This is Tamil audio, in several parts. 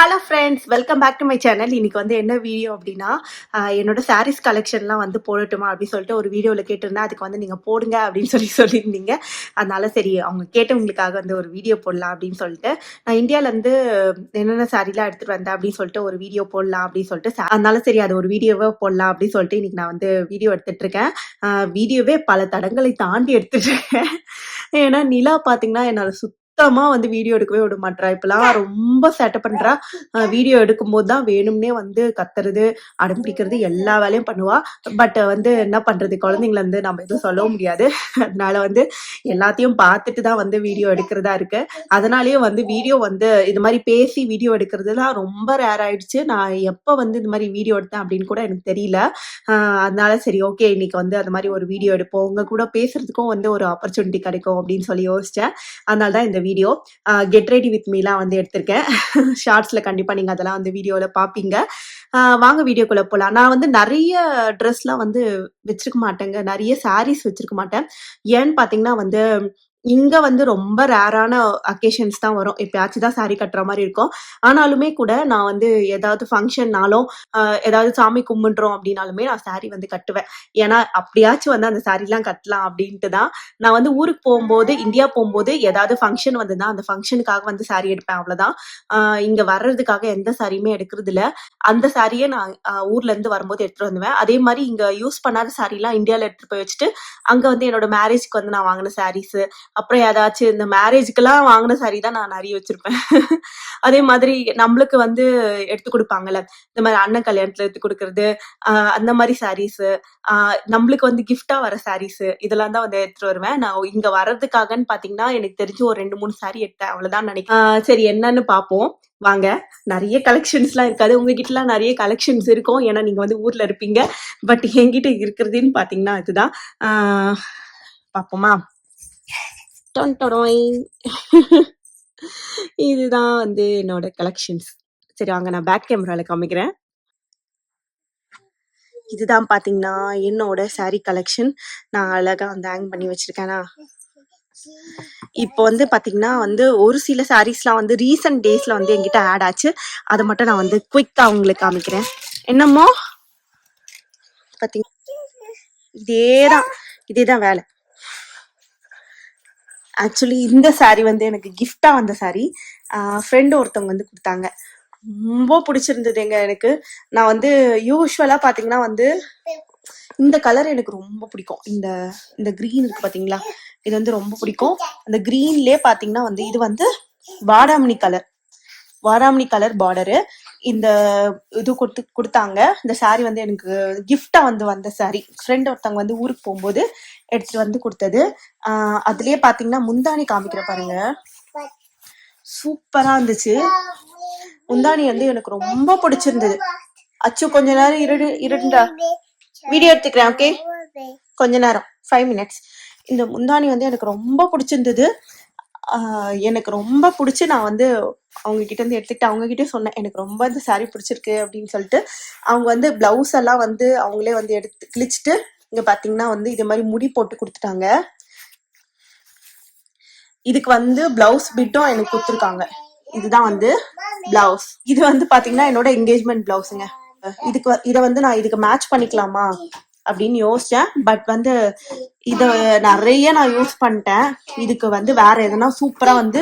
Hello friends welcome back to my channel இன்னைக்கு வந்து என்ன வீடியோ அப்படின்னா என்னோட சாரீஸ் கலெக்ஷன்லாம் வந்து போடட்டுமா அப்படின்னு சொல்லிட்டு ஒரு வீடியோவில் கேட்டிருந்தேன். அதுக்கு வந்து நீங்கள் போடுங்க அப்படின்னு சொல்லி சொல்லியிருந்தீங்க. அதனால சரி அவங்க கேட்டவங்களுக்காக வந்து ஒரு வீடியோ போடலாம் அப்படின்னு சொல்லிட்டு நான் இந்தியாவிலேருந்து என்னென்ன சாரீலாம் எடுத்துகிட்டு வந்தேன் அப்படின்னு சொல்லிட்டு ஒரு வீடியோ போடலாம் அப்படின்னு சொல்லிட்டு அதனால சரி அது ஒரு வீடியோவை போடலாம் அப்படின்னு சொல்லிட்டு இன்னைக்கு நான் வந்து வீடியோ எடுத்துட்டு இருக்கேன். வீடியோவே பல தடங்களை தாண்டி எடுத்துட்டு இருக்கேன். ஏன்னா நிலா பார்த்தீங்கன்னா என்னால் சுத்தமா வந்து வீடியோ எடுக்கவே விட மாட்டா இப்பெல்லாம் ரொம்ப சேட்டை பண்றா. வீடியோ எடுக்கும்போது தான் வேணும்னே வந்து கத்துறது அடம்பிடிக்கிறது எல்லா வேலையும் பண்ணுவா. பட் வந்து என்ன பண்றது? குழந்தைங்கள வந்து நம்ம எதுவும் சொல்லவும் முடியாது. அதனால வந்து எல்லாத்தையும் பார்த்துட்டு தான் வந்து வீடியோ எடுக்கிறதா இருக்கு. அதனாலயே வந்து வீடியோ வந்து இது மாதிரி பேசி வீடியோ எடுக்கிறதுலாம் ரொம்ப ரேர் ஆயிடுச்சு. நான் எப்போ வந்து இந்த மாதிரி வீடியோ எடுத்தேன் அப்படின்னு கூட எனக்கு தெரியல. அதனால சரி ஓகே இன்னைக்கு வந்து அந்த மாதிரி ஒரு வீடியோ எடுப்போம். உங்க கூட பேசுறதுக்கும் வந்து ஒரு ஆப்பர்ச்சுனிட்டி கிடைக்கும் அப்படின்னு சொல்லி யோசிச்சேன். அதனால தான் இந்த வீடியோ கெட் ரெடி வித் மீலாம் வந்து எடுத்திருக்கேன். ஷார்ட்ஸ்ல கண்டிப்பா நீங்க அதெல்லாம் வந்து வீடியோவில் பார்ப்பீங்க வாங்க வீடியோக்குள்ளே போகலாம் நான் வந்து நிறைய ட்ரெஸ்லாம் வந்து வச்சிருக்க மாட்டேங்க. நிறைய சாரீஸ் வச்சிருக்க மாட்டேன். ஏன்னு பாத்தீங்கன்னா வந்து இங்க வந்து ரொம்ப ரேரான அக்கேஷன்ஸ் தான் வரும். எப்பயாச்சும் தான் சாரி கட்டுற மாதிரி இருக்கும். ஆனாலுமே கூட நான் வந்து ஏதாவது ஃபங்க்ஷன்னாலும் ஏதாவது சாமி கும்பிடுறோம் அப்படின்னாலுமே நான் சாரி வந்து கட்டுவேன். ஏன்னா அப்படியாச்சும் வந்து அந்த சாரிலாம் கட்டலாம் அப்படின்ட்டு தான். நான் வந்து ஊருக்கு போகும்போது இந்தியா போகும்போது ஏதாவது ஃபங்க்ஷன் வந்ததுன்னா அந்த ஃபங்க்ஷனுக்காக வந்து சாரி எடுப்பேன் அவ்வளோதான் இங்க வர்றதுக்காக எந்த சாரியுமே எடுக்கிறது இல்லை. அந்த சாரியை நான் ஊர்ல இருந்து வரும்போது எடுத்துட்டு வந்துவேன் அதே மாதிரி இங்க யூஸ் பண்ணாத சாரீலாம் இந்தியாவில் எடுத்துட்டு போய் வச்சுட்டு அங்க வந்து என்னோட மேரேஜ்க்கு வந்து நான் வாங்கின சாரீஸ் அப்புறம் ஏதாச்சும் இந்த மேரேஜ்க்கெல்லாம் வாங்கின சாரி தான் நான் நிறைய வச்சிருப்பேன். அதே மாதிரி நம்மளுக்கு வந்து எடுத்து கொடுப்பாங்கல்ல இந்த மாதிரி அண்ணன் கல்யாணத்துல எடுத்து கொடுக்கறது அந்த மாதிரி சாரீஸ் நம்மளுக்கு வந்து கிஃப்டா வர சாரீஸ் இதெல்லாம் தான் வந்து எடுத்துட்டு வருவேன். நான் இங்க வர்றதுக்காகன்னு பாத்தீங்கன்னா எனக்கு தெரிஞ்சு ஒரு ரெண்டு மூணு சாரி எடுத்தேன். அவ்வளவுதான் நினைக்கிறேன். சரி என்னன்னு பாப்போம். வாங்க. நிறைய கலெக்ஷன்ஸ்லாம் இருக்காது. உங்ககிட்டலாம் நிறைய கலெக்ஷன்ஸ் இருக்கும். ஏன்னா நீங்க வந்து ஊர்ல இருப்பீங்க. பட் என்கிட்ட இருக்கிறதுன்னு பாத்தீங்கன்னா இதுதான். பார்ப்போமா பாப்போமா? டொன் டொடொய். இதுதான் வந்து என்னோட கலெக்ஷன்ஸ் சரி வாங்க நான் பேக் கேமராவில் காமிக்கிறேன். இதுதான் பார்த்தீங்கன்னா என்னோட saree கலெக்ஷன் நான் அழகாக வந்து ஹேங் பண்ணி வச்சுருக்கேனா? இப்போ வந்து பார்த்தீங்கன்னா வந்து ஒரு சில சாரீஸ்லாம் வந்து ரீசன்ட் டேஸில் வந்து என்கிட்ட ஆட் ஆச்சு. அதை மட்டும் நான் வந்து குயிக்காக உங்களுக்கு காமிக்கிறேன். என்னமோ? பார்த்திங்கன்னா இதே தான் இதே தான் வேலை. ஆக்சுவலி இந்த saree வந்து எனக்கு gift-ஆ வந்த saree. ஃப்ரெண்டு ஒருத்தவங்க வந்து கொடுத்தாங்க. ரொம்ப பிடிச்சிருந்ததுங்க எனக்கு. நான் வந்து யூஸ்வலா பாத்தீங்கன்னா வந்து இந்த கலர் எனக்கு ரொம்ப பிடிக்கும். இந்த இந்த க்ரீன் இருக்கு பாத்தீங்களா? இது வந்து ரொம்ப பிடிக்கும். அந்த greenலயே பாத்தீங்கன்னா வந்து இது வந்து வாடாமணி கலர் வாடாமணி கலர் பார்டரு இந்த இது கொடுத்து கொடுத்தாங்க. இந்த சாரி வந்து எனக்கு கிஃப்டா வந்து வந்த சாரி ஃப்ரெண்ட் ஒருத்தவங்க வந்து ஊருக்கு போகும்போது எடுத்துட்டு வந்து கொடுத்தது. ஆஹ் அதுலயே பாத்தீங்கன்னா முந்தானி காமிக்கிற பாருங்க. சூப்பரா இருந்துச்சு. முந்தானி வந்து எனக்கு ரொம்ப பிடிச்சிருந்தது. அச்சு கொஞ்ச நேரம் இருடு இருண்டா வீடியோ எடுத்துக்கிறேன் ஓகே கொஞ்ச நேரம் ஃபைவ் மினிட்ஸ் இந்த முந்தானி வந்து எனக்கு ரொம்ப பிடிச்சிருந்தது. எனக்கு ரொம்ப பிடிச்சி நான் வந்து அவங்க கிட்ட இருந்து எடுத்துக்கிட்டு அவங்க கிட்டே சொன்னேன். எனக்கு ரொம்ப இந்த saree பிடிச்சிருக்கு அப்படின்னு சொல்லிட்டு. அவங்க வந்து பிளவுஸ் எல்லாம் வந்து அவங்களே வந்து எடுத்து கிழிச்சிட்டு இங்க பாத்தீங்கன்னா வந்து இது மாதிரி முடி போட்டு கொடுத்துட்டாங்க. இதுக்கு வந்து பிளவுஸ் பிட்டும் எனக்கு கொடுத்துருக்காங்க. இதுதான் வந்து பிளவுஸ் இது வந்து பாத்தீங்கன்னா என்னோட என்கேஜ்மெண்ட் பிளவுஸுங்க இதுக்கு வ- வந்து நான் இதுக்கு மேட்ச் பண்ணிக்கலாமா? அப்படின்னு யோசிச்சேன். பட் வந்து இத நிறைய நான் யூஸ் பண்ணிட்டேன். இதுக்கு வந்து வேற எதுனா சூப்பரா வந்து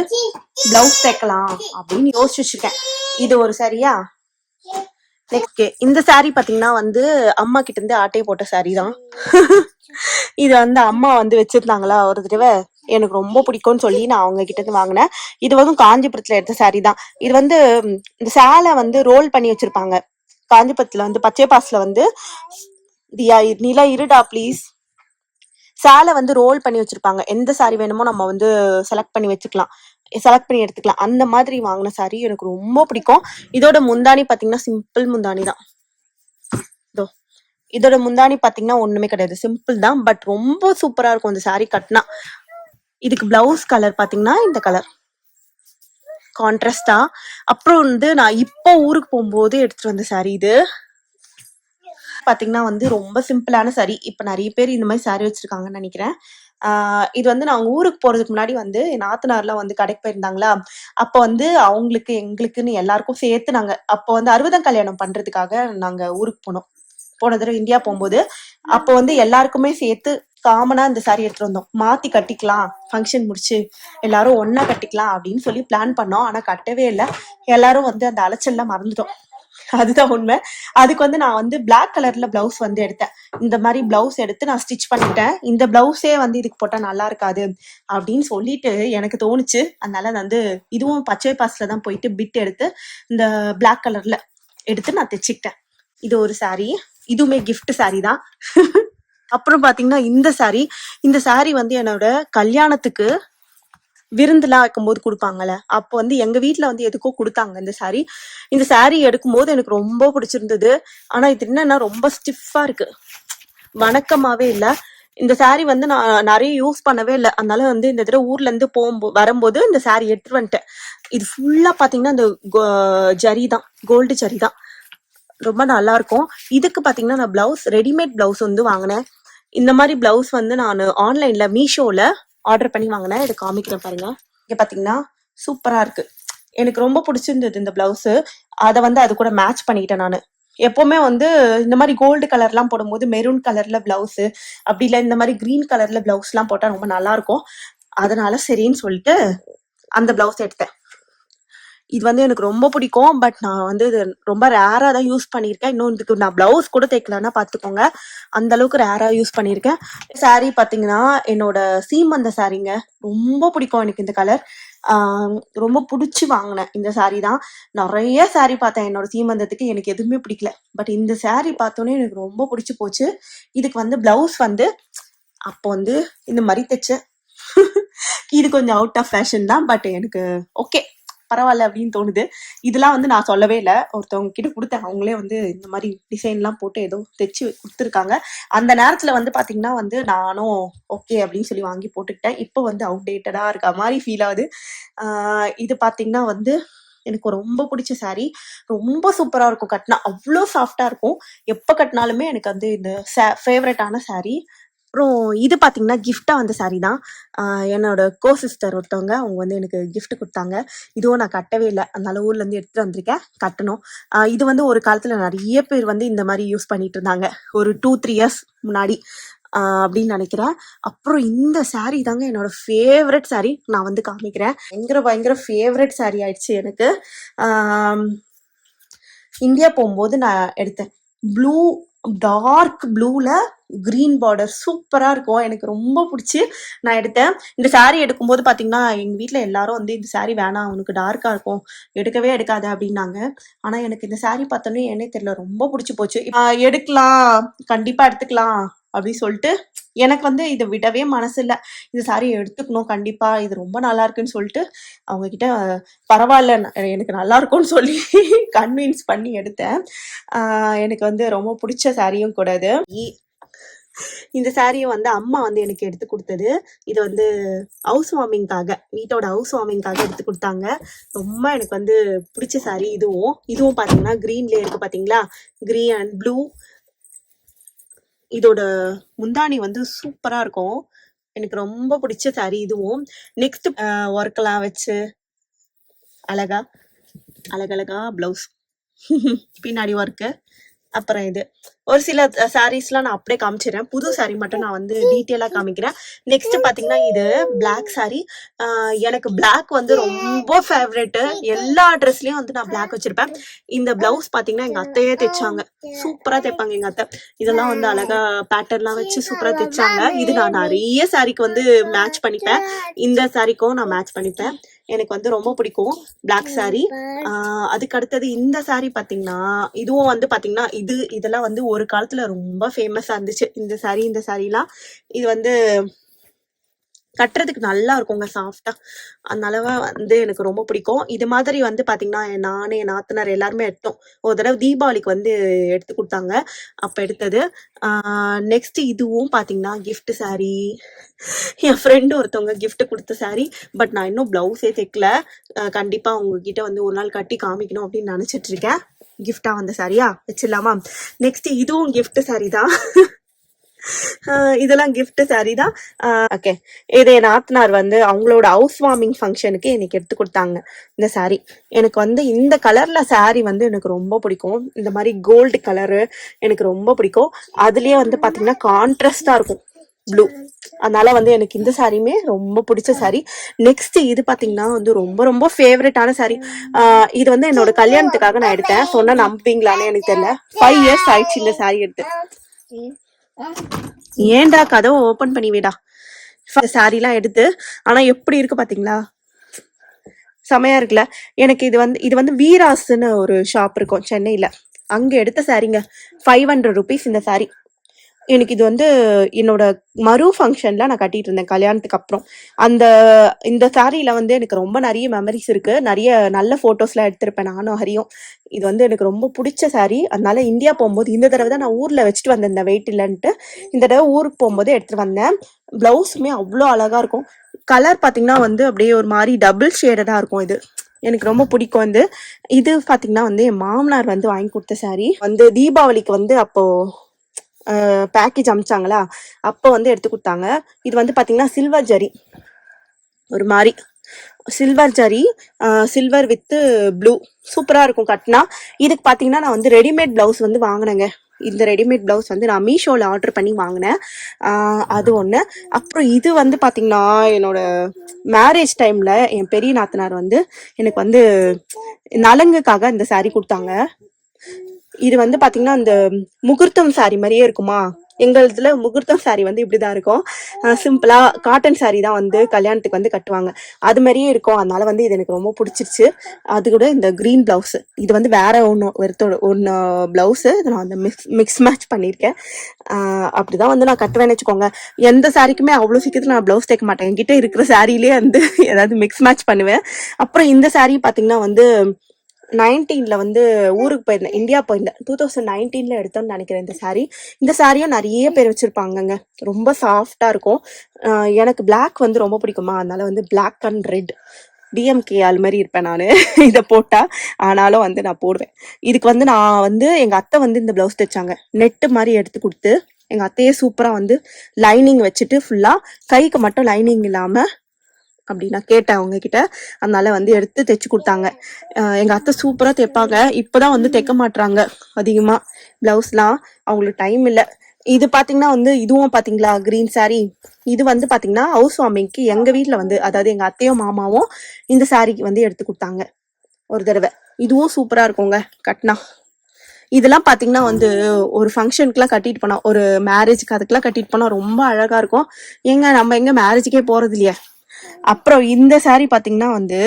பிளவுஸ் தைக்கலாம் அப்படின்னு யோசிச்சுருக்கேன் இது ஒரு சரியா நெக்ஸ்ட் இந்த saree பாத்தீங்கன்னா வந்து அம்மா கிட்ட இருந்து ஆட்டை போட்ட saree தான். இது வந்து அம்மா வந்து வச்சிருந்தாங்களா ஒரு தடவை? எனக்கு ரொம்ப பிடிக்கும்னு சொல்லி நான் அவங்க கிட்ட இருந்து வாங்கினேன். இது வந்து காஞ்சிபுரத்துல எடுத்த saree தான். இது வந்து இந்த சேலை வந்து ரோல் பண்ணி வச்சிருப்பாங்க. காஞ்சிபுரத்துல வந்து பச்சை பாஸ்ல வந்து தியா இ- நிலா இருடா ப்ளீஸ் சேலை வந்து ரோல் பண்ணி வச்சிருப்பாங்க. எந்த சாரி வேணுமோ நம்ம வந்து செலக்ட் பண்ணி வச்சுக்கலாம். செலக்ட் பண்ணி எடுத்துக்கலாம். அந்த மாதிரி வாங்கின சாரி எனக்கு ரொம்ப பிடிக்கும். இதோட முந்தானி பாத்தீங்கன்னா சிம்பிள் முந்தானி தான். இதோ இதோட முந்தானி பாத்தீங்கன்னா ஒண்ணுமே கிடையாது. சிம்பிள் தான் பட் ரொம்ப சூப்பரா இருக்கும் அந்த சாரி கட்டினா. இதுக்கு பிளவுஸ் கலர் பாத்தீங்கன்னா இந்த கலர் கான்ட்ராஸ்டா அப்புறம் வந்து நான் இப்போ ஊருக்கு போகும்போது எடுத்துட்டு வந்த சாரி இது. பார்த்தீங்கன்னா வந்து ரொம்ப சிம்பிளான சாரி இப்போ நிறைய பேர் இந்த மாதிரி சாரி வச்சுருக்காங்கன்னு நினைக்கிறேன். இது வந்து நாங்கள் ஊருக்கு போறதுக்கு முன்னாடி வந்து நாத்தனார்லாம் வந்து கடைக்கு போயிருந்தாங்களா? அப்ப வந்து அவங்களுக்கு எங்களுக்குன்னு எல்லாருக்கும் சேர்த்து நாங்க அப்போ வந்து அறுபதாம் கல்யாணம் பண்றதுக்காக நாங்க ஊருக்கு போனோம். போன தடவை இந்தியா போகும்போது அப்போ வந்து எல்லாருக்குமே சேர்த்து காமனா இந்த சாரி எடுத்துட்டு வந்தோம். மாத்தி கட்டிக்கலாம் ஃபங்க்ஷன் முடிச்சு எல்லாரும் ஒன்றா கட்டிக்கலாம் அப்படின்னு சொல்லி பிளான் பண்ணோம். ஆனா கட்டவே இல்லை. எல்லாரும் வந்து அந்த அலைச்சல்லாம் மறந்துட்டோம். அதுதான் உண்மை. அதுக்கு வந்து நான் வந்து பிளாக் கலர்ல பிளவுஸ் வந்து எடுத்தேன். இந்த மாதிரி பிளவுஸ் எடுத்து நான் ஸ்டிச் பண்ணிட்டேன். இந்த பிளவுஸே வந்து இதுக்கு போட்டா நல்லா இருக்காது அப்படின்னு சொல்லிட்டு எனக்கு தோணுச்சு. அதனால நான் வந்து இதுவும் பச்சை பாஸ்ல தான் போயிட்டு பிட் எடுத்து இந்த பிளாக் கலர்ல எடுத்து நான் தைச்சுக்கிட்டேன். இது ஒரு saree. இதுவுமே கிஃப்ட் saree தான். அப்புறம் பாத்தீங்கன்னா இந்த saree. இந்த saree வந்து என்னோட கல்யாணத்துக்கு விருந்துலாம் வைக்கும்போது கொடுப்பாங்கல்ல. அப்போ வந்து எங்க வீட்டுல வந்து எதுக்கோ கொடுத்தாங்க இந்த சாரி இந்த சாரி எடுக்கும்போது எனக்கு ரொம்ப பிடிச்சிருந்தது. ஆனா இது என்னன்னா ரொம்ப ஸ்டிஃபா இருக்கு. வணக்கமாவே இல்லை. இந்த சாரி வந்து நான் நிறைய யூஸ் பண்ணவே இல்லை. அதனால வந்து இந்த தடவை ஊர்ல இருந்து போகும்போது வரும்போது இந்த சாரி எடுத்துட்டு வந்துட்டேன். இது ஃபுல்லா பாத்தீங்கன்னா இந்த கோ- ஜரி தான். கோல்டு ஜரி தான். ரொம்ப நல்லா இருக்கும். இதுக்கு பாத்தீங்கன்னா நான் பிளவுஸ் ரெடிமேட் பிளவுஸ் வந்து வாங்கினேன். இந்த மாதிரி பிளவுஸ் வந்து நான் ஆன்லைன்ல மீஷோல ஆர்டர் பண்ணி வாங்கினேன். இது காமிக்கிறேன் பாருங்க. இங்க பாத்தீங்கன்னா சூப்பரா இருக்கு. எனக்கு ரொம்ப பிடிச்சிருந்தது இந்த பிளவுஸ் அதை வந்து அது கூட மேட்ச் பண்ணிக்கிட்டேன் நான். எப்பவுமே வந்து இந்த மாதிரி கோல்டு கலர்லாம் போடும்போது மெரூன் கலர்ல பிளவுஸ் அப்படி இல்லை இந்த மாதிரி கிரீன் கலர்ல ப்ளவுஸ்லாம் போட்டா ரொம்ப நல்லா இருக்கும். அதனால சரின்னு சொல்லிட்டு அந்த பிளவுஸ் எடுத்தேன். இது வந்து எனக்கு ரொம்ப பிடிக்கும். பட் நான் வந்து இது ரொம்ப ரேரா தான் யூஸ் பண்ணியிருக்கேன். இன்னும் இதுக்கு நான் பிளவுஸ் கூட தைக்கலன்னா பார்த்துக்கோங்க. அந்த அளவுக்கு ரேரா யூஸ் பண்ணியிருக்கேன். சாரீ பார்த்தீங்கன்னா என்னோட சீமந்த சாரீங்க ரொம்ப பிடிக்கும் எனக்கு இந்த கலர் ரொம்ப பிடிச்சி வாங்கினேன் இந்த சாரீ தான். நிறைய saree பார்த்தேன். என்னோட சீமந்தத்துக்கு எனக்கு எதுவுமே பிடிக்கல. பட் இந்த சாரீ பார்த்தோன்னே எனக்கு ரொம்ப பிடிச்சி போச்சு. இதுக்கு வந்து பிளவுஸ் வந்து அப்போ வந்து இந்த மாதிரி தைச்சேன். இது கொஞ்சம் அவுட் ஆஃப் ஃபேஷன் தான். பட் எனக்கு ஓகே பரவாயில்ல அப்படின்னு தோணுது. இதெல்லாம் வந்து நான் சொல்லவே இல்லை. ஒருத்தவங்க கிட்ட கொடுத்தேன். அவங்களே வந்து இந்த மாதிரி டிசைன்லாம் போட்டு ஏதோ தைச்சு கொடுத்துருக்காங்க. அந்த நேரத்தில் வந்து பார்த்தீங்கன்னா வந்து நானும் ஓகே அப்படின்னு சொல்லி வாங்கி போட்டுக்கிட்டேன். இப்போ வந்து அவுடேட்டடாக இருக்க மாதிரி ஃபீல் ஆகுது. இது பார்த்தீங்கன்னா வந்து எனக்கு ரொம்ப பிடிச்ச சாரீ ரொம்ப சூப்பராக இருக்கும். கட்டினா அவ்வளோ சாஃப்டாக இருக்கும். எப்போ கட்டினாலுமே எனக்கு வந்து இந்த ஃபேவரட்டான சாரீ அப்புறம் இது பார்த்தீங்கன்னா கிஃப்டாக வந்த சாரீ தான். என்னோட கோ சிஸ்டர் ஒருத்தவங்க அவங்க வந்து எனக்கு கிஃப்ட் கொடுத்தாங்க. இதுவும் நான் கட்டவே இல்லை. அதனால ஊர்லேருந்து எடுத்துகிட்டு வந்திருக்கேன். கட்டணும். இது வந்து ஒரு காலத்தில் நிறைய பேர் வந்து இந்த மாதிரி யூஸ் பண்ணிட்டு இருந்தாங்க. ஒரு டூ த்ரீ இயர்ஸ் முன்னாடி. அப்படின்னு நினைக்கிறேன். அப்புறம் இந்த சாரீ தாங்க என்னோட ஃபேவரட் சாரீ நான் வந்து காமிக்கிறேன். பயங்கர பயங்கர ஃபேவரட் சாரீ ஆயிடுச்சு எனக்கு. இந்தியா போகும்போது நான் எடுத்தேன். ப்ளூ டார்க் ப்ளூவில் க்ரீன் பார்டர் சூப்பராக இருக்கும். எனக்கு ரொம்ப பிடிச்சி நான் எடுத்தேன். இந்த சாரீ எடுக்கும்போது பார்த்தீங்கன்னா எங்கள் வீட்டில் எல்லாரும் வந்து இந்த சாரீ வேணாம் உனக்கு டார்க்காக இருக்கும் எடுக்கவே எடுக்காத அப்படின்னாங்க. ஆனால் எனக்கு இந்த சாரீ பார்த்தோன்னே என்னே தெரியல ரொம்ப பிடிச்சி போச்சு. எடுக்கலாம் கண்டிப்பாக எடுத்துக்கலாம் அப்படின்னு சொல்லிட்டு எனக்கு வந்து இதை விடவே மனசு இல்ல இந்த saree எடுத்துக்கணும் கண்டிப்பா. இது ரொம்ப நல்லா இருக்குன்னு சொல்லிட்டு அவங்க கிட்ட பரவாயில்ல எனக்கு நல்லா இருக்கும்னு சொல்லி கன்வின்ஸ் பண்ணி எடுத்தேன். எனக்கு வந்து ரொம்ப பிடிச்ச சாரியும் கூட இது. இந்த சாரியை வந்து அம்மா வந்து எனக்கு எடுத்து கொடுத்தது. இது வந்து ஹவுஸ் வார்மிங்காக வீட்டோட ஹவுஸ் வார்மிங்காக எடுத்து கொடுத்தாங்க. ரொம்ப எனக்கு வந்து பிடிச்ச சாரி இதுவும். இதுவும் பாத்தீங்கன்னா கிரீன்ல இருக்கு பாத்தீங்களா? கிரீன் அண்ட் ப்ளூ இதோட முந்தானி வந்து சூப்பரா இருக்கும். எனக்கு ரொம்ப பிடிச்ச சாரி இதுவும். நெக்ஸ்ட் ஒர்க்கெல்லாம் வச்சு அழகா அழகழகா பிளவுஸ் பின்னாடி ஒர்க்கு அப்புறம் இது. ஒரு சில சாரீஸ்லாம் நான் அப்படியே காமிச்சிடுறேன். புது saree மட்டும் நான் வந்து டீட்டெயிலாக காமிக்கிறேன். நெக்ஸ்ட் பார்த்தீங்கன்னா இது பிளாக் saree. எனக்கு பிளாக் வந்து ரொம்ப ஃபேவரெட்டு எல்லா ட்ரெஸ்லேயும் வந்து நான் பிளாக் வச்சிருப்பேன். இந்த பிளவுஸ் பார்த்தீங்கன்னா எங்கள் அத்தையே தைச்சாங்க. சூப்பராக தைப்பாங்க எங்கள் அத்தை. இதெல்லாம் வந்து அழகா பேட்டர்ன்லாம் வச்சு சூப்பராக தைச்சாங்க. இது நான் நிறைய சாரிக்கு வந்து மேட்ச் பண்ணிப்பேன். இந்த சாரிக்கும் நான் மேட்ச் பண்ணிப்பேன். எனக்கு வந்து ரொம்ப பிடிக்கும். பிளாக் ஆஹ் அதுக்கு அடுத்தது இந்த saree பாத்தீங்கன்னா இதுவும் வந்து பாத்தீங்கன்னா இது இதெல்லாம் வந்து ஒரு காலத்துல ரொம்ப ஃபேமஸா இருந்துச்சு. இந்த saree இந்த சாரீலாம் இது வந்து கட்டுறதுக்கு நல்லா இருக்குங்க சாஃப்டா அதனால வந்து எனக்கு ரொம்ப பிடிக்கும். இது மாதிரி வந்து பாத்தீங்கன்னா என் என் நாத்தனார் எல்லாருமே எடுத்தோம். ஒரு தடவை தீபாவளிக்கு வந்து எடுத்து கொடுத்தாங்க. அப்ப எடுத்தது. நெக்ஸ்ட் இதுவும் பாத்தீங்கன்னா கிஃப்ட் saree. என் ஃப்ரெண்டு ஒருத்தவங்க கிஃப்ட் கொடுத்த saree. பட் நான் இன்னும் பிளவுஸே தைக்கல. கண்டிப்பாக கண்டிப்பா உங்ககிட்ட வந்து ஒரு நாள் கட்டி காமிக்கணும் அப்படின்னு நினைச்சிட்டு இருக்கேன். கிஃப்டா வந்த சாரியா வச்சிடலாமா? நெக்ஸ்ட் இதுவும் கிஃப்ட் சாரி தான். இதெல்லாம் கிஃப்ட் சாரி தான் ஓகே இது என் நாத்தனார் வந்து அவங்களோட ஹவுஸ் வார்மிங் ஃபங்க்ஷனுக்கு எனக்கு எடுத்து கொடுத்தாங்க. இந்த சாரி எனக்கு வந்து இந்த கலர்ல சாரி வந்து எனக்கு ரொம்ப பிடிக்கும். இந்த மாதிரி கோல்டு கலரு எனக்கு ரொம்ப பிடிக்கும். அதுலயே வந்து பாத்தீங்கன்னா கான்ட்ராஸ்டா இருக்கும். ப்ளூ அதனால வந்து எனக்கு இந்த சாரியுமே ரொம்ப பிடிச்ச சாரி நெக்ஸ்ட் இது பாத்தீங்கன்னா வந்து ரொம்ப ரொம்ப ஃபேவரட்டான சாரி இது வந்து என்னோட கல்யாணத்துக்காக நான் எடுத்தேன். சொன்னா நம்புவீங்களான்னு எனக்கு தெரியல. ஃபைவ் இயர்ஸ் ஆயிடுச்சு இந்த சாரி எடுத்து. ஏன்டா கதவை ஓபன் பண்ணிவிடா சாரிலாம் எடுத்து ஆனா எப்படி இருக்கு பாத்தீங்களா? செமையா இருக்குல்ல. எனக்கு இது வந்து இது வந்து வீராஸ்ன்னு ஒரு ஷாப் இருக்கும் சென்னையில. அங்க எடுத்த சாரிங்க ஃபைவ் ஹண்ட்ரட் ருபீஸ் இந்த சாரி எனக்கு இது வந்து என்னோட மறு ஃபங்க்ஷன்ல நான் கட்டிட்டு இருந்தேன் கல்யாணத்துக்கு அப்புறம். அந்த இந்த சாரியில வந்து எனக்கு ரொம்ப நிறைய மெமரிஸ் இருக்கு. நிறைய நல்ல போட்டோஸ்லாம் எடுத்திருப்பேன் நானும் ஹரியும். இது வந்து எனக்கு ரொம்ப பிடிச்ச சாரி அதனால இந்தியா போகும்போது இந்த தடவை தான் நான் ஊர்ல வச்சுட்டு வந்திருந்தேன் வெயிட் இல்லைன்ட்டு. இந்த தடவை ஊருக்கு போகும்போது எடுத்துட்டு வந்தேன். பிளவுஸுமே அவ்வளோ அழகா இருக்கும். கலர் பார்த்தீங்கன்னா வந்து அப்படியே ஒரு மாதிரி டபுள் ஷேடடா இருக்கும் இது. எனக்கு ரொம்ப பிடிக்கும் வந்து. இது பார்த்தீங்கன்னா வந்து என் மாமனார் வந்து வாங்கி கொடுத்த சாரி வந்து தீபாவளிக்கு வந்து அப்போ பேக்கேஜ் அமிச்சாங்களா? அப்போ வந்து எடுத்து கொடுத்தாங்க. இது வந்து பார்த்தீங்கன்னா சில்வர் ஜரி ஒரு மாதிரி silver zari silver with blue சூப்பராக இருக்கும் கட்டினா. இதுக்கு பார்த்தீங்கன்னா நான் வந்து ரெடிமேட் ப்ளவுஸ் வந்து வாங்கினேங்க. இந்த ரெடிமேட் ப்ளவுஸ் வந்து நான் மீஷோவில் ஆர்டர் பண்ணி வாங்கினேன். அது ஒன்று அப்புறம் இது வந்து பார்த்திங்கன்னா என்னோட மேரேஜ் டைமில் என் பெரிய நாத்தனார் வந்து எனக்கு வந்து நலங்குக்காக இந்த சாரீ கொடுத்தாங்க. இது வந்து பாத்தீங்கன்னா அந்த முகூர்த்தம் சாரி மாதிரியே இருக்குமா? எங்களதுல முகூர்த்தம் சாரி வந்து இப்படிதான் இருக்கும். சிம்பிளா காட்டன் சாரி தான் வந்து கல்யாணத்துக்கு வந்து கட்டுவாங்க. அது மாதிரியே இருக்கும். அதனால வந்து இது எனக்கு ரொம்ப பிடிச்சிருச்சு. அது கூட இந்த க்ரீன் பிளவுஸ் இது வந்து வேற ஒன்று ஒருத்தோட ஒன்று பிளவுஸ் நான் வந்து மிக்ஸ் மிக்ஸ் மேட்ச் பண்ணியிருக்கேன். அப்படிதான் வந்து நான் கட்டுவேன்னு வச்சுக்கோங்க. எந்த சாரிக்குமே அவ்வளோ சீக்கிரத்தில் நான் பிளவுஸ் தைக்க மாட்டேன். என்கிட்ட இருக்கிற சாரிலேயே வந்து ஏதாவது மிக்ஸ் மேட்ச் பண்ணுவேன். அப்புறம் இந்த சாரி பார்த்தீங்கன்னா வந்து நைன்டீனில் வந்து ஊருக்கு போயிருந்தேன். இந்தியா போயிருந்தேன். டூ தௌசண்ட் நைன்டீனில் எடுத்தோம்னு நினைக்கிறேன் இந்த சாரீ இந்த சாரியும் நிறைய பேர் வச்சுருப்பாங்கங்க. ரொம்ப சாஃப்டாக இருக்கும். எனக்கு பிளாக் வந்து ரொம்ப பிடிக்குமா? அதனால வந்து பிளாக் அண்ட் ரெட் டிஎம்கே அது மாதிரி இருப்பேன் நான். இதை போட்டா ஆனாலும் வந்து நான் போடுவேன். இதுக்கு வந்து நான் வந்து எங்கள் அத்தை வந்து இந்த பிளவுஸ் தைச்சாங்க. நெட்டு மாதிரி எடுத்து கொடுத்து எங்கள் அத்தையே சூப்பராக வந்து லைனிங் வச்சுட்டு ஃபுல்லாக கைக்கு மட்டும் லைனிங் இல்லாமல் அப்படி நான் கேட்டேன் அவங்க கிட்ட அதனால வந்து எடுத்து தைச்சு கொடுத்தாங்க. எங்க அத்தை சூப்பரா தைப்பாங்க. இப்பதான் வந்து தைக்க மாட்றாங்க அதிகமா. பிளவுஸ்லாம் அவங்களுக்கு டைம் இல்ல. இது பாத்தீங்கன்னா வந்து இதுவும் பாத்தீங்களா கிரீன் saree. இது வந்து பாத்தீங்கன்னா ஹவுஸ் வார்மிங்க்கு எங்க வீட்டில் வந்து அதாவது எங்க அத்தையும் மாமாவும் இந்த சாரிக்கு வந்து எடுத்து கொடுத்தாங்க. ஒரு தடவை. இதுவும் சூப்பரா இருக்குங்க கட்டினா. இதெல்லாம் பாத்தீங்கன்னா வந்து ஒரு ஃபங்க்ஷனுக்குலாம் கட்டிட்டு போனா ஒரு மேரேஜ்க்கு அதுக்கெல்லாம் கட்டிட்டு போனா ரொம்ப அழகா இருக்கும். எங்க நம்ம எங்க மேரேஜுக்கே போறது இல்லையா அப்புறம் இந்த saree பாத்தீங்கன்னா வந்து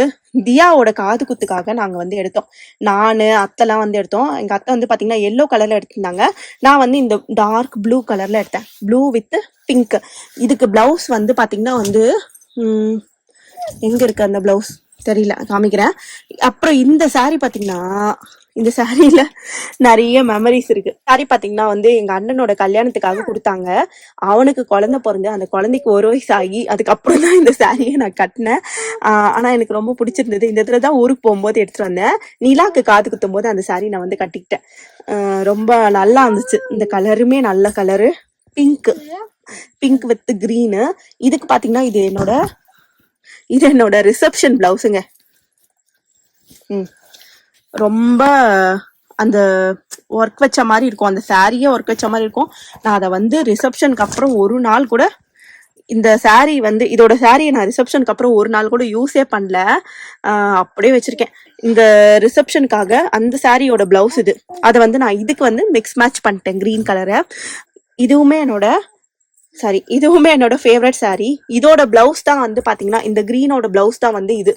தியாவோட காது குத்துக்காக நாங்க வந்து எடுத்தோம். நானு அத்தைலாம் வந்து எடுத்தோம். எங்க அத்தை வந்து பாத்தீங்கன்னா எல்லோ கலர்ல எடுத்திருந்தாங்க. நான் வந்து இந்த டார்க் ப்ளூ கலர்ல எடுத்தேன். ப்ளூ வித் பிங்க் இதுக்கு பிளவுஸ் வந்து பாத்தீங்கன்னா வந்து எங்கே எங்க இருக்கு அந்த பிளவுஸ் தெரியல காமிக்கிறேன். அப்புறம் இந்த சாரி பாத்தீங்கன்னா இந்த சாரியில நிறைய மெமரிஸ் இருக்கு. சாரி பாத்தீங்கன்னா வந்து எங்க அண்ணனோட கல்யாணத்துக்காக கொடுத்தாங்க. அவனுக்கு குழந்தை பிறந்து அந்த குழந்தைக்கு ஒரு வயசு ஆகி அதுக்கப்புறம் தான் இந்த சாரியை நான் கட்டினேன். ஆனா எனக்கு ரொம்ப பிடிச்சிருந்தது. இந்த இடத்துல தான் ஊருக்கு போகும்போது எடுத்துட்டு வந்தேன். நிலாக்கு காது குத்தும் போது அந்த சாரி நான் வந்து கட்டிக்கிட்டேன். ரொம்ப நல்லா இருந்துச்சு. இந்த கலருமே நல்ல colour. Pink pink with green. இதுக்கு பாத்தீங்கன்னா இது என்னோட இது என்னோட ரிசப்ஷன் பிளவுஸுங்க ம். ரொம்ப அந்த ஒர்க் வச்ச மாதிரி இருக்கும். அந்த சாரியே ஒர்க் வச்ச மாதிரி இருக்கும். நான் அதை வந்து ரிசப்ஷனுக்கு அப்புறம் ஒரு நாள் கூட இந்த saree வந்து இதோட சாரியை நான் ரிசப்ஷனுக்கு அப்புறம் ஒரு நாள் கூட யூஸே பண்ணல. அப்படியே வச்சிருக்கேன். இந்த ரிசப்ஷனுக்காக அந்த சாரியோட பிளவுஸ் இது. அதை வந்து நான் இதுக்கு வந்து மிக்ஸ் மேட்ச் பண்ணிட்டேன் கிரீன் கலரை இதுவுமே என்னோட சாரி இதுவுமே என்னோட ஃபேவரட் saree. இதோட பிளவுஸ் தான் வந்து பார்த்தீங்கன்னா இந்த க்ரீனோட பிளவுஸ் தான் வந்து இது.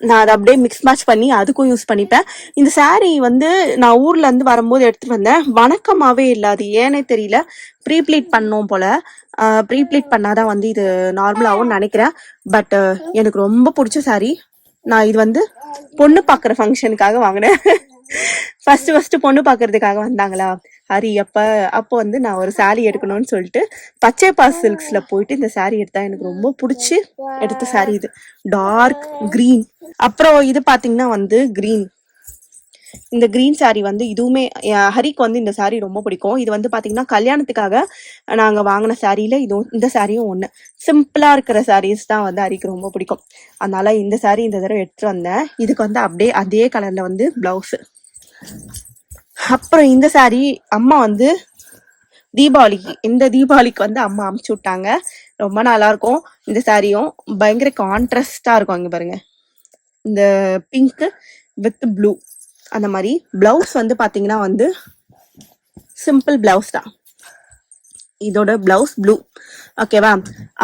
நான் அதை அப்படியே மிக்ஸ் மேட்ச் பண்ணி அதுக்கும் யூஸ் பண்ணிப்பேன். இந்த saree வந்து நான் ஊர்ல இருந்து வரும்போது எடுத்துட்டு வந்தேன். வணக்கமாவே இல்லை அது ஏனே தெரியல. ப்ரீப்ளீட் பண்ணோம் போல. ப்ரீப்ளீட் பண்ணாதான் வந்து இது நார்மலாகவும் நினைக்கிறேன். பட் எனக்கு ரொம்ப பிடிச்ச saree. நான் இது வந்து பொண்ணு பார்க்குற ஃபங்க்ஷனுக்காக வாங்கினேன். ஃபர்ஸ்ட் ஃபர்ஸ்ட் பொண்ணு பார்க்கறதுக்காக வந்தாங்களா? ஹரி அப்ப அப்போ வந்து நான் ஒரு saree எடுக்கணும்னு சொல்லிட்டு பச்சை பாஸ் சில்க்ஸ்ல போயிட்டு இந்த saree எடுத்தா எனக்கு ரொம்ப பிடிச்சி எடுத்த saree இது. டார்க் க்ரீன் அப்புறம் இது பாத்தீங்கன்னா வந்து க்ரீன் இந்த கிரீன் saree வந்து இதுவுமே ஹரிக்கு வந்து இந்த saree ரொம்ப பிடிக்கும். இது வந்து பாத்தீங்கன்னா கல்யாணத்துக்காக நாங்க வாங்கின சாரியில இதுவும் இந்த சாரியும் ஒண்ணு. சிம்பிளா இருக்கிற சாரீஸ் தான் வந்து ஹரிக்கு ரொம்ப பிடிக்கும். அதனால இந்த saree இந்த தடவை எடுத்துட்டு வந்தேன். இதுக்கு வந்து அப்படியே அதே கலர்ல வந்து பிளவுஸ் அப்புறம் இந்த saree அம்மா வந்து தீபாவளிக்கு இந்த தீபாவளிக்கு வந்து அம்மா அமுச்சு விட்டாங்க. ரொம்ப நல்லா இருக்கும் இந்த சாரியும் பயங்கர கான்ட்ராஸ்டா இருக்கும் அங்கே பாருங்க. இந்த பிங்க் வித் ப்ளூ அந்த மாதிரி. பிளவுஸ் வந்து பாத்தீங்கன்னா வந்து சிம்பிள் பிளவுஸ் தான். இதோட பிளவுஸ் ப்ளூ ஓகேவா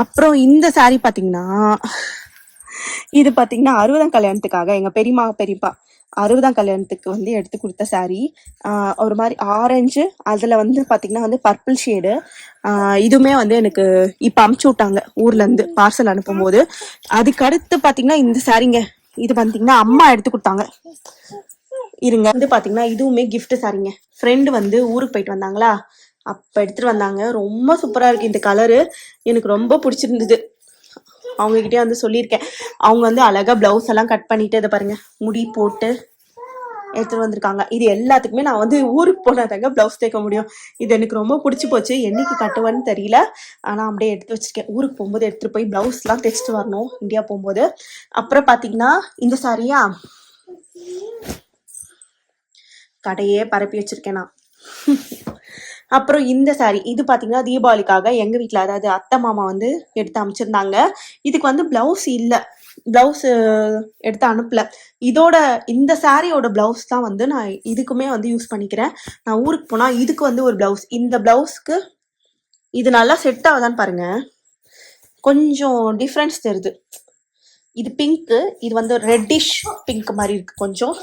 அப்புறம் இந்த சாரி பாத்தீங்கன்னா இது பாத்தீங்கன்னா அறுபதாம் கல்யாணத்துக்காக எங்க பெரியம்மா பெரியப்பா அறுபதாம் கல்யாணத்துக்கு வந்து எடுத்து கொடுத்த saree. ஒரு மாதிரி ஆரஞ்சு அதில் வந்து பார்த்திங்கன்னா வந்து பர்பிள் ஷேடு இதுவுமே வந்து எனக்கு இப்போ அமுச்சு விட்டாங்க ஊர்லேருந்து பார்சல் அனுப்பும்போது. அதுக்கடுத்து அடுத்து இந்த சாரிங்க இது பார்த்திங்கன்னா அம்மா எடுத்து கொடுத்தாங்க. இருங்க. வந்து பார்த்தீங்கன்னா இதுவுமே கிஃப்ட் சாரிங்க ஃப்ரெண்டு வந்து ஊருக்கு போயிட்டு வந்தாங்களா? அப்போ எடுத்துட்டு வந்தாங்க. ரொம்ப சூப்பராக இருக்கு இந்த கலரு எனக்கு ரொம்ப பிடிச்சிருந்தது. அவங்க கிட்டே வந்து சொல்லியிருக்கேன். அவங்க வந்து அழகாக ப்ளவுஸ் எல்லாம் கட் பண்ணிட்டு இதை பாருங்க முடி போட்டு எடுத்துட்டு வந்திருக்காங்க. இது எல்லாத்துக்குமே நான் வந்து ஊருக்கு போனாதாங்க ப்ளவுஸ் தைக்க முடியும். இது எனக்கு ரொம்ப பிடிச்சி போச்சு. என்னைக்கு கட்டுவேன்னு தெரியல. ஆனால் அப்படியே எடுத்து வச்சிருக்கேன். ஊருக்கு போகும்போது எடுத்துகிட்டு போய் ப்ளவுஸ்லாம் தைச்சிட்டு வரணும். இந்தியா போகும்போது. அப்புறம் பார்த்தீங்கன்னா இந்த சாரியா கடையே பரப்பி வச்சிருக்கேன் நான். அப்புறம் இந்த saree இது பாத்தீங்கன்னா தீபாவளிக்காக எங்க வீட்டில் அதாவது அத்தை மாமா வந்து எடுத்து அமைச்சிருந்தாங்க. இதுக்கு வந்து பிளவுஸ் இல்ல. பிளவுஸ் எடுத்து அனுப்பல. இதோட இந்த சாரியோட பிளவுஸ் தான் வந்து நான் இதுக்குமே வந்து யூஸ் பண்ணிக்கிறேன். நான் ஊருக்கு போனா இதுக்கு வந்து ஒரு பிளவுஸ் இந்த பிளவுஸ்க்கு இது நல்லா செட் ஆகுதான்னு பாருங்க. கொஞ்சம் டிஃப்ரென்ஸ் தெரியுது இது பிங்க்கு இது வந்து ரெட்டிஷ் பிங்க் மாதிரி இருக்கு கொஞ்சம்.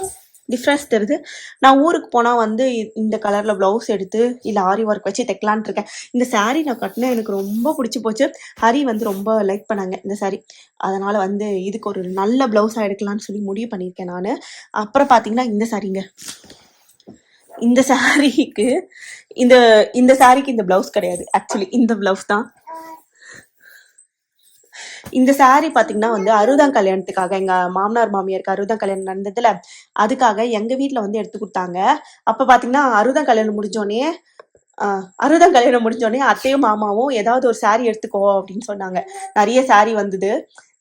டிஃப்ரென்ஸ் தெரியுது. நான் ஊருக்கு போனால் வந்து இந்த கலரில் ப்ளவுஸ் எடுத்து இல்லை ஆரி ஒர்க் வச்சு தைக்கலான் இருக்கேன். இந்த saree நான் கட்டினேன் எனக்கு ரொம்ப பிடிச்சி போச்சு. ஹரி வந்து ரொம்ப லைக் பண்ணாங்க இந்த saree. அதனால் வந்து இதுக்கு ஒரு நல்ல ப்ளவுஸாக எடுக்கலாம்னு சொல்லி முடிவு பண்ணியிருக்கேன் நான். அப்புறம் பார்த்தீங்கன்னா இந்த சாரீங்க இந்த சாரீக்கு இந்த இந்த சாரீக்கு இந்த ப்ளவுஸ் கிடையாது. ஆக்சுவலி இந்த ப்ளவுஸ் தான். இந்த saree பாத்தீங்கன்னா வந்து அறுபதாம் கல்யாணத்துக்காக எங்க மாமனார் மாமியாருக்கு அறுபதாம் கல்யாணம் நடந்ததுல அதுக்காக எங்க வீட்டில் வந்து எடுத்து கொடுத்தாங்க. அப்ப பாத்தீங்கன்னா அறுபதாம் கல்யாணம் முடிஞ்சோடனே ஆஹ் அறுபதாம் கல்யாணம் முடிஞ்சோடனே அத்தையும் மாமாவும் ஏதாவது ஒரு saree எடுத்துக்கோ அப்படின்னு சொன்னாங்க. நிறைய saree வந்தது.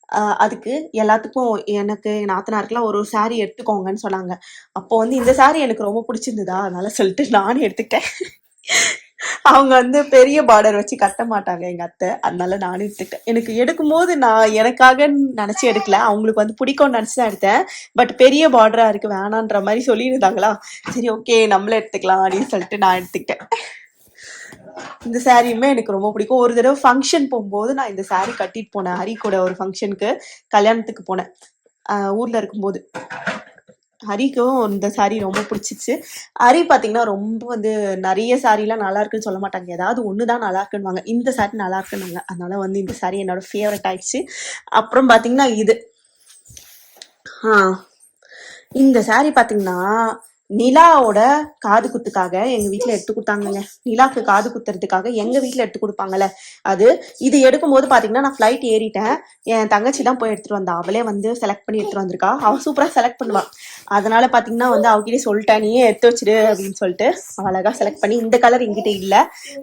ஆஹ் அதுக்கு எல்லாத்துக்கும் எனக்கு என் நாத்தனாருக்குலாம் ஒரு ஒரு saree எடுத்துக்கோங்கன்னு சொன்னாங்க. அப்போ வந்து இந்த saree எனக்கு ரொம்ப பிடிச்சிருந்ததா? அதனால சொல்லிட்டு நானும் எடுத்துக்கிட்டேன். அவங்க வந்து பெரிய பார்டர் வச்சு கட்ட மாட்டாங்க எங்க அத்தை. அதனால நானும் எடுத்துக்கிட்டேன் எனக்கு எடுக்கும்போது நான் எனக்காக நினைச்சு எடுக்கல. அவங்களுக்கு வந்து பிடிக்கும்னு நினைச்சு தான் எடுத்தேன். பட் பெரிய பார்டரா இருக்கு வேணான்ற மாதிரி சொல்லியிருந்தாங்களா? சரி ஓகே நம்மளே எடுத்துக்கலாம் அப்படின்னு சொல்லிட்டு நான் எடுத்துக்கிட்டேன். இந்த சாரியுமே எனக்கு ரொம்ப பிடிக்கும். ஒரு தடவை ஃபங்க்ஷன் போகும்போது நான் இந்த சாரி கட்டிட்டு போனேன். ஹரி கூட ஒரு ஃபங்க்ஷனுக்கு கல்யாணத்துக்கு போனேன். ஊர்ல இருக்கும்போது. ஹரிக்கும் இந்த saree ரொம்ப பிடிச்சிச்சு. ஹரி பார்த்தீங்கன்னா ரொம்ப வந்து நிறைய சாரீலாம் நல்லா இருக்குன்னு சொல்ல மாட்டாங்க. ஏதாவது ஒன்று தான் நல்லா இருக்குன்னுவாங்க. இந்த சாரீ நல்லா இருக்குன்னாங்க அதனால வந்து இந்த saree என்னோட ஃபேவரட் ஆயிடுச்சு. அப்புறம் பார்த்தீங்கன்னா இது. ஆ. இந்த saree பார்த்தீங்கன்னா நிலாவோட காது குத்துக்காக எங்க வீட்டுல எடுத்து கொடுத்தாங்கங்க. நிலாக்கு காது குத்துறதுக்காக எங்க வீட்டுல எடுத்து கொடுப்பாங்கல்ல. அது இது எடுக்கும்போது பாத்தீங்கன்னா நான் ஃப்ளைட் ஏறிட்டேன். என் தங்கச்சி தான் போய் எடுத்துட்டு வந்தா. அவளே வந்து செலக்ட் பண்ணி எடுத்துட்டு வந்திருக்கா. அவ சூப்பரா செலக்ட் பண்ணுவா. அதனால பாத்தீங்கன்னா வந்து அவகிட்டே சொல்லிட்டேன் நீயே எடுத்து வச்சிடு அப்படின்னு சொல்லிட்டு அழகா செலக்ட் பண்ணி இந்த கலர் என்கிட்ட இல்ல.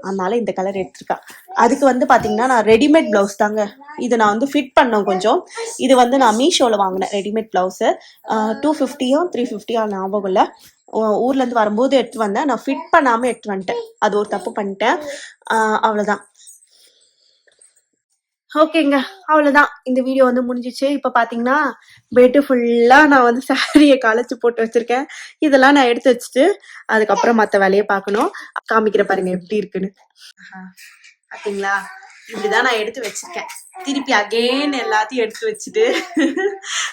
அதனால இந்த கலர் எடுத்திருக்கா. அதுக்கு வந்து பாத்தீங்கன்னா நான் ரெடிமேட் பிளவுஸ் தாங்க. இது நான் வந்து ஃபிட் பண்ணோம் கொஞ்சம். இது வந்து நான் மீஷோல வாங்கினேன் ரெடிமேட் பிளவுஸ் டூ ஃபிஃப்டியோ த்ரீ ஃபிஃப்டியோ ஞாபகம் இல்லை. ஊர்ல இருந்து வரும்போது எடுத்து வந்தேன். நான் ஃபிட் பண்ணாம எடுத்து வந்துட்டேன். அது ஒரு தப்பு பண்ணிட்டேன். ஆஹ் அவ்வளவுதான். ஓகேங்க. அவ்வளவுதான். இந்த வீடியோ வந்து முடிஞ்சிச்சு. இப்ப பாத்தீங்கன்னா பெட்டு ஃபுல்லா நான் வந்து சாரியை களைச்சு போட்டு வச்சிருக்கேன். இதெல்லாம் நான் எடுத்து வச்சுட்டு அதுக்கப்புறம் மத்த வேலையை பார்க்கணும். காமிக்கிற பாருங்க எப்படி இருக்குன்னு. ஆஹா. பாத்தீங்களா? இப்படிதான் நான் எடுத்து வச்சிருக்கேன். திருப்பி அகைன் எல்லாத்தையும் எடுத்து வச்சுட்டு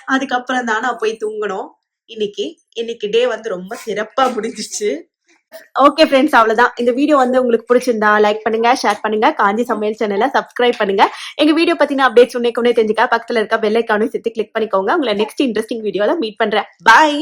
அதுக்கப்புறம் தான் நான் போய் தூங்கணும். இன்னைக்கு இன்னைக்கு டே வந்து ரொம்ப சிறப்பா முடிஞ்சிச்சு. ஓகே ஃப்ரெண்ட்ஸ் அவ்வளோதான் இந்த வீடியோ வந்து உங்களுக்கு பிடிச்சிருந்தா லைக் பண்ணுங்க ஷேர் பண்ணுங்க காஞ்சி சமையல் சேனலை சப்ஸ்கிரைப் பண்ணுங்க. எங்க வீடியோ பத்தின அப்டேட்ஸ் உடனே தெரிஞ்சுக்க பக்கத்துல இருக்க பெல் ஐக்கானும் சேர்த்து கிளிக் பண்ணிக்கோங்க. உங்களை நெக்ஸ்ட் இன்ட்ரெஸ்டிங் வீடியோல மீட் பண்றேன். பாய்